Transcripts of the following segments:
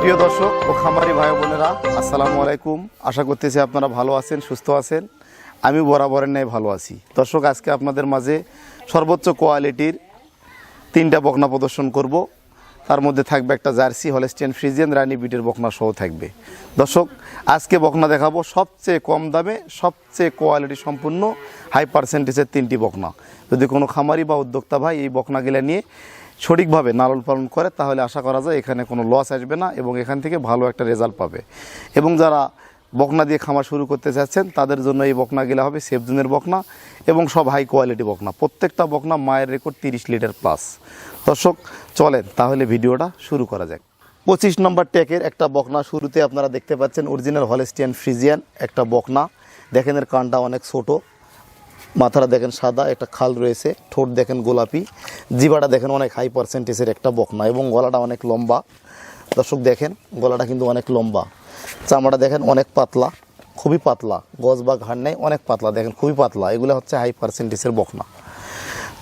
প্রিয় দর্শক ও খামারি ভাই বোনেরা, আসসালামু আলাইকুম। আশা করতেছি আপনারা ভালো আছেন, সুস্থ আছেন। আমি বরাবরের ন্যায় ভালো আছি। দর্শক, আজকে আপনাদের মাঝে সর্বোচ্চ কোয়ালিটির তিনটা বকনা প্রদর্শন করব। তার মধ্যে থাকবে একটা জার্সি, হলেস্টিয়ান ফ্রিজিয়ান, রানী বিটের বকনা সহ থাকবে। দর্শক, আজকে বকনা দেখাবো সবচেয়ে কম দামে, সবচেয়ে কোয়ালিটি সম্পূর্ণ, হাই পার্সেন্টেজের তিনটি বকনা। যদি কোনো খামারি বা উদ্যোক্তা ভাই এই বকনাগুলা নিয়ে সঠিকভাবে লালন পালন করে, তাহলে আশা করা যায় এখানে কোনো লস আসবে না এবং এখান থেকে ভালো একটা রেজাল্ট পাবে। এবং যারা বকনা দিয়ে খামার শুরু করতে চাচ্ছেন তাদের জন্য এই বকনাগুলা হবে সেফজুনের বকনা এবং সব হাই কোয়ালিটি বকনা। প্রত্যেকটা বকনা মায়ের রেকর্ড তিরিশ লিটার প্লাস দর্শক, চলেন তাহলে ভিডিওটা শুরু করা যাক। পঁচিশ নম্বর ট্যাকের একটা বকনা শুরুতে আপনারা দেখতে পাচ্ছেন অরিজিনাল হলেস্টিয়ান ফ্রিজিয়ান একটা বকনা। দেখেন এর কানটা অনেক ছোটো। মাথাটা দেখেন সাদা, একটা খাল রয়েছে, ঠোঁট দেখেন গোলাপি। জিবাটা দেখেন অনেক হাই পার্সেন্টেজের একটা বকনা এবং গলাটা অনেক লম্বা। দর্শক দেখেন, গলাটা কিন্তু অনেক লম্বা। চামড়াটা দেখেন অনেক পাতলা, খুবই পাতলা। গজ বা ঘাড় নেই, অনেক পাতলা দেখেন, খুবই পাতলা। এগুলো হচ্ছে হাই পার্সেন্টেজের বকনা।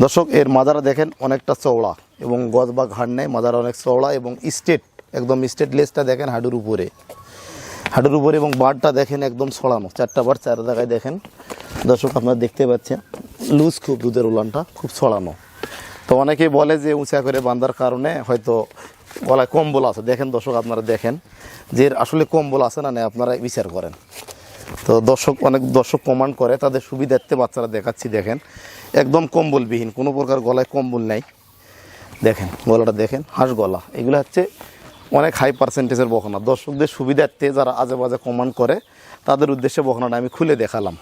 দর্শক, এর মাজারা দেখেন অনেকটা চওড়া এবং গজ বা ঘাড় নেই, মাজারা অনেক চওড়া এবং স্টেট একদম স্টেট লেসটা দেখেন হাডুর উপরে। হাডুর উপরে এবং বারটা দেখেন একদম ছড়ানো, চারটা বার চার জায়গায় দেখেন। দর্শক, আপনারা দেখতে পাচ্ছেন, লুজ খুব দুধের উলানটা, খুব ছড়ানো। তো অনেকেই বলে যে উঁচা করে বাঁধার কারণে হয়তো গলায় কম্বল আছে। দেখেন দর্শক, আপনারা দেখেন যে আসলে কম্বল আছে না আপনারা বিচার করেন। তো দর্শক, অনেক দর্শক কমান্ড করে, তাদের সুবিধার্থে বাচ্চারা দেখাচ্ছি, দেখেন। একদম কম্বলবিহীন, কোনো প্রকার গলায় কম্বল নেই। দেখেন, গলাটা দেখেন, হাঁস গলা। এগুলো হচ্ছে অনেক হাই পার্সেন্টেজের বখনা। দর্শকদের সুবিধার্থে যারা আজে বাজে কমান্ড করে, তাদের উদ্দেশ্যে বখনাটা আমি খুলে দেখালাম।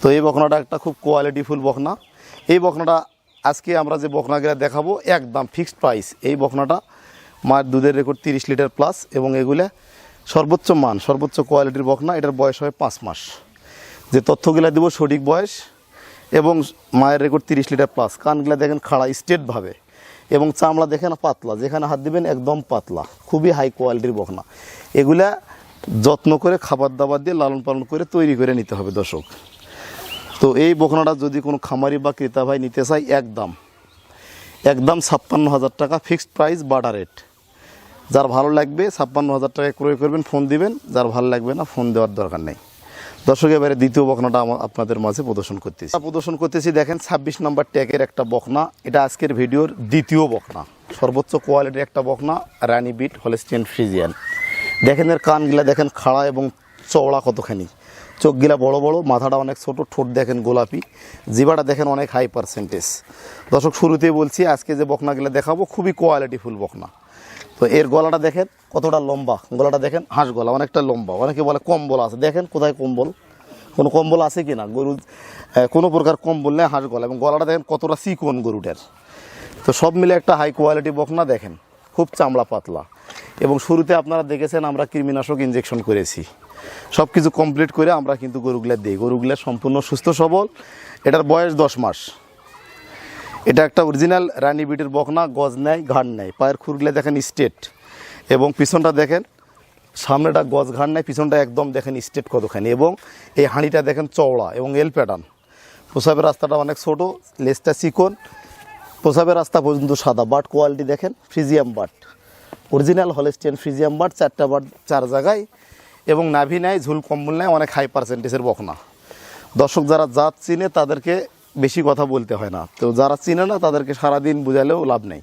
তো এই বকনাটা একটা খুব কোয়ালিটিফুল বকনা। এই বকনাটা আজকে আমরা যে বকনাগুলো দেখাবো, একদম ফিক্সড প্রাইস এই বকনাটা মায়ের দুধের রেকর্ড তিরিশ লিটার প্লাস এবং এগুলো সর্বোচ্চ মান, সর্বোচ্চ কোয়ালিটির বকনা। এটার বয়স হয় পাঁচ মাস। যে তথ্যগুলো দেবো, সঠিক বয়স এবং মায়ের রেকর্ড তিরিশ লিটার প্লাস কানগুলা দেখেন খাড়া স্টেটভাবে এবং চামড়া দেখেন পাতলা। যেখানে হাত দিবেন একদম পাতলা। খুবই হাই কোয়ালিটির বকনা। এগুলা যত্ন করে খাবার দাবার দিয়ে লালন পালন করে তৈরি করে নিতে হবে দর্শক। তো এই বকনাটা যদি কোনো খামারি বা ক্রেতা ভাই নিতে চাই একদম। একদম ছাপ্পান্ন হাজার টাকা ফিক্সড প্রাইস বাটা রেট যার ভালো লাগবে, ছাপ্পান্ন হাজার টাকায় ক্রয় করবেন ফোন দিবেন। যার ভালো লাগবে না ফোন দেওয়ার দরকার নেই। দর্শক, এবারে দ্বিতীয় বকনাটা আপনাদের মাঝে প্রদর্শন করতেছি। প্রদর্শন করতেছি, দেখেন ছাব্বিশ নম্বর ট্যাগের একটা বকনা এটা আজকের ভিডিওর দ্বিতীয় বকনা সর্বোচ্চ কোয়ালিটির একটা বকনা রানি বিট হলেস্টিয়ান ফ্রিজিয়ান। দেখেন এর কানগুলা, দেখেন খাড়া এবং চওড়া কতখানি। চোখগুলা বড় বড়, মাথাটা অনেক ছোট, ঠোঁট দেখেন গোলাপি জিবাটা দেখেন অনেক হাই পার্সেন্টেজ দর্শক, শুরুতেই বলছি, আজকে যে বকনাগুলো দেখাবো, খুবই কোয়ালিটিফুল বকনা। তো এর গলাটা দেখেন, কতটা লম্বা। গলাটা দেখেন, হাঁস গলা, অনেকটা লম্বা। অনেকে বলে কম্বল আছে। দেখেন কোথায় কম্বল। কোনো কম্বল আছে কি না গরু কোনো প্রকার কম্বল নেই হাঁস গলা। এবং গলাটা দেখেন কতটা চিকন গরুটার। তো সব মিলে একটা হাই কোয়ালিটি বকনা দেখেন, খুব চামড়া পাতলা। এবং শুরুতে আপনারা দেখেছেন, আমরা কৃমিনাশক ইঞ্জেকশন করেছি। সব কিছু কমপ্লিট করে আমরা কিন্তু গরুগুলা দিই। গরুগুলা সম্পূর্ণ সুস্থ, সবল। এটার বয়স দশ মাস। এটা একটা অরিজিনাল রানী বিটের বকনা, গজ নেয় ঘাড় নেয় পায়ের খুরগুলা দেখেন স্টেট এবং পিছনটা দেখেন, সামনেটা গজ, ঘাড় নেয় পিছনটা একদম দেখেন স্টেট কতখানি। এবং এই হাঁড়িটা দেখেন চওড়া এবং এল প্যাটার্ন প্রসাবের রাস্তাটা অনেক ছোট, লেজটা চিকন। প্রসাবের রাস্তা পর্যন্ত সাদা। বাট কোয়ালিটি দেখেন, ফ্রিজিয়াম বাট। অরিজিনাল হলেস্টিয়ান ফ্রিজিয়াম বাট, চারটা বাট, চার জায়গায় এবং নাভি নেয় ঝুল কম্বল নেয় অনেক হাই পার্সেন্টেজের বকনা। দর্শক যারা জাত চিনে তাদেরকে বেশি কথা বলতে হয় না। তো যারা চিনে না, তাদেরকে সারাদিন বুঝালেও লাভ নেই।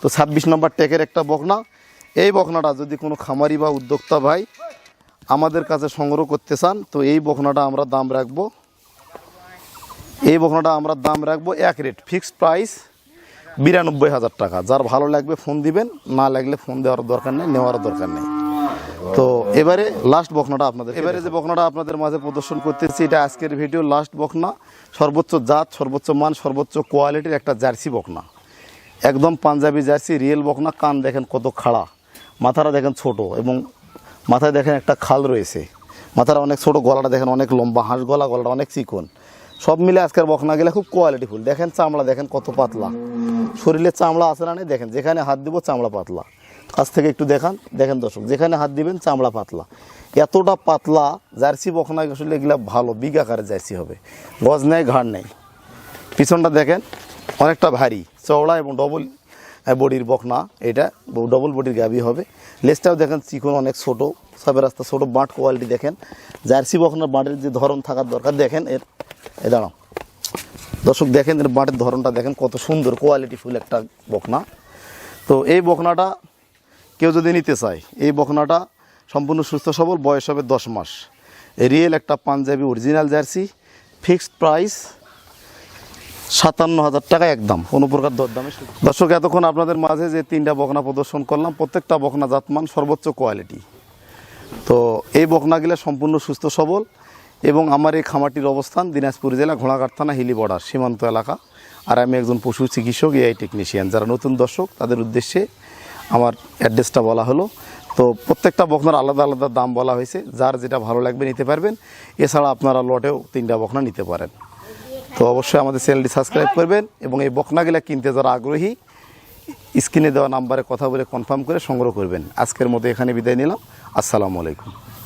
তো ছাব্বিশ নম্বর টেকের একটা বকনা। এই বকনাটা যদি কোনো খামারি বা উদ্যোক্তা ভাই আমাদের কাছে সংগ্রহ করতে চান, তো এই বকনাটা আমরা দাম রাখব। এই বকনাটা আমরা দাম রাখব এক রেট ফিক্সড প্রাইস বিরানব্বই হাজার টাকা। যার ভালো লাগবে ফোন দিবেন, না লাগলে ফোন দেওয়ার দরকার নেই, নেওয়ার দরকার নেই। তো এবারে লাস্ট বকনাটা আপনাদের এবারে যে বকনাটা আপনাদের মাঝে প্রদর্শন করতেছি এটা আজকের ভিডিও লাস্ট বকনা সর্বোচ্চ জাত সর্বোচ্চ মান সর্বোচ্চ কোয়ালিটির একটা জার্সি বকনা একদম পাঞ্জাবি জার্সি রিয়েল বকনা কান দেখেন কত খাড়া মাথাটা দেখেন ছোট এবং মাথায় দেখেন একটা খাল রয়েছে। মাথার অনেক ছোট গলাটা দেখেন অনেক লম্বা হাঁস গলা গলাটা অনেক চিকন। সব মিলে আজকের বকনা গেলে খুব কোয়ালিটিফুল দেখেন চামড়া দেখেন কত পাতলা। শরীরে চামড়া আছে না নেই দেখেন যেখানে হাত দিব চামড়া পাতলা। কাছ থেকে একটু দেখান। দেখেন দর্শক, যেখানে হাত দিবেন চামড়া পাতলা। এতটা পাতলা, জার্সি বকনা আসলে এগুলা ভালো বিঘাকারের জার্সি হবে। গজ নেই, ঘাড় নেই। পিছনটা দেখেন, অনেকটা ভারী, চওড়া এবং ডবল বডির বকনা এটা ডবল বডির গাবি হবে। লেজটাও দেখেন, চিকন, অনেক ছোট সবের রাস্তা ছোট, বাঁট কোয়ালিটি দেখেন। জার্সি বকনার বাঁটের যে ধরন থাকার দরকার, দেখেন এর, এ দাঁড়াও। দর্শক, দেখেন এর বাঁটের ধরনটা, দেখেন কত সুন্দর কোয়ালিটি ফুল একটা বকনা তো এই বকনাটা কেউ যদি নিতে চায়, এই বকনাটা সম্পূর্ণ সুস্থ সবল, বয়স হবে দশ মাস। রিয়েল একটা Punjabi original Jersey fixed price সাতান্ন হাজার টাকা একদম, কোনো প্রকার দরদামে দর্শক, এতক্ষণ আপনাদের মাঝে যে তিনটা বকনা প্রদর্শন করলাম, প্রত্যেকটা বকনা জাতমান সর্বোচ্চ কোয়ালিটি তো এই বকনাগুলো সম্পূর্ণ সুস্থ সবল এবং আমার এই খামারটির অবস্থান দিনাজপুর জেলা ঘোড়াঘাট থানা হিলি বর্ডার, সীমান্ত এলাকা। আর আমি একজন পশু চিকিৎসক এআই টেকনিশিয়ান যারা নতুন দর্শক, তাদের উদ্দেশ্যে আমার অ্যাড্রেসটা বলা হলো। তো প্রত্যেকটা বখনার আলাদা আলাদা দাম বলা হয়েছে। যার যেটা ভালো লাগবে নিতে পারবেন। এছাড়া আপনারা লটেও তিনটা বখনা নিতে পারেন। তো অবশ্যই আমাদের চ্যানেলটি সাবস্ক্রাইব করবেন এবং এই বকনাগুলা কিনতে যারা আগ্রহী, স্ক্রিনে দেওয়া নাম্বারে কথা বলে কনফার্ম করে সংগ্রহ করবেন। আজকের মতো এখানে বিদায় নিলাম। আসসালামু আলাইকুম।